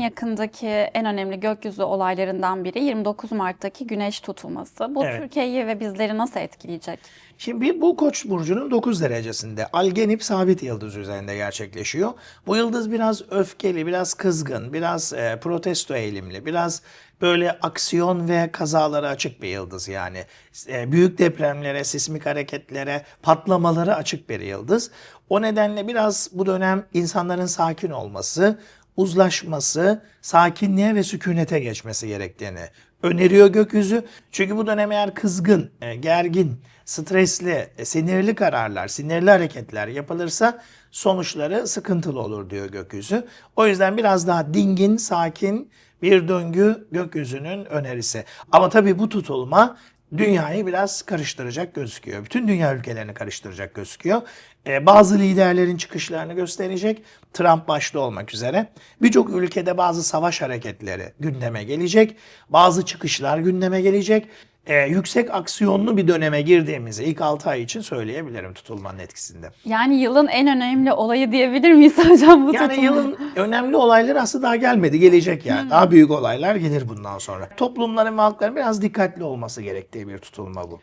yakındaki en önemli gökyüzü olaylarından biri 29 Mart'taki güneş tutulması. Bu Evet. Türkiye'yi ve bizleri nasıl etkileyecek? Şimdi bu Koç burcunun 9 derecesinde Algenip sabit yıldız üzerinde gerçekleşiyor. Bu yıldız biraz öfkeli, biraz kızgın, biraz e, protesto eğilimli, biraz böyle aksiyon ve kazalara açık bir yıldız yani. E, büyük depremlere, sismik hareketlere, patlamalara açık bir yıldız. O nedenle biraz bu dönem insanların sakin olması, uzlaşması, sakinliğe ve sükunete geçmesi gerektiğini öneriyor gökyüzü. Çünkü bu dönem eğer kızgın, e, gergin, stresli, e, sinirli kararlar, sinirli hareketler yapılırsa sonuçları sıkıntılı olur diyor gökyüzü. O yüzden biraz daha dingin, sakin bir döngü gökyüzünün önerisi. Ama tabii bu tutulma dünyayı biraz karıştıracak gözüküyor. Bütün dünya ülkelerini karıştıracak gözüküyor. Ee, bazı liderlerin çıkışlarını gösterecek. Trump başta olmak üzere. Birçok ülkede bazı savaş hareketleri gündeme gelecek. Bazı çıkışlar gündeme gelecek. Ee, yüksek aksiyonlu bir döneme girdiğimizi ilk 6 ay için söyleyebilirim tutulmanın etkisinde. Yani yılın en önemli olayı diyebilir miyiz hocam bu Yani tutulma? yılın önemli olayları aslında daha gelmedi. Gelecek yani. Daha büyük olaylar gelir bundan sonra. Toplumların ve halkların biraz dikkatli olması gerektiği bir tutulma bu.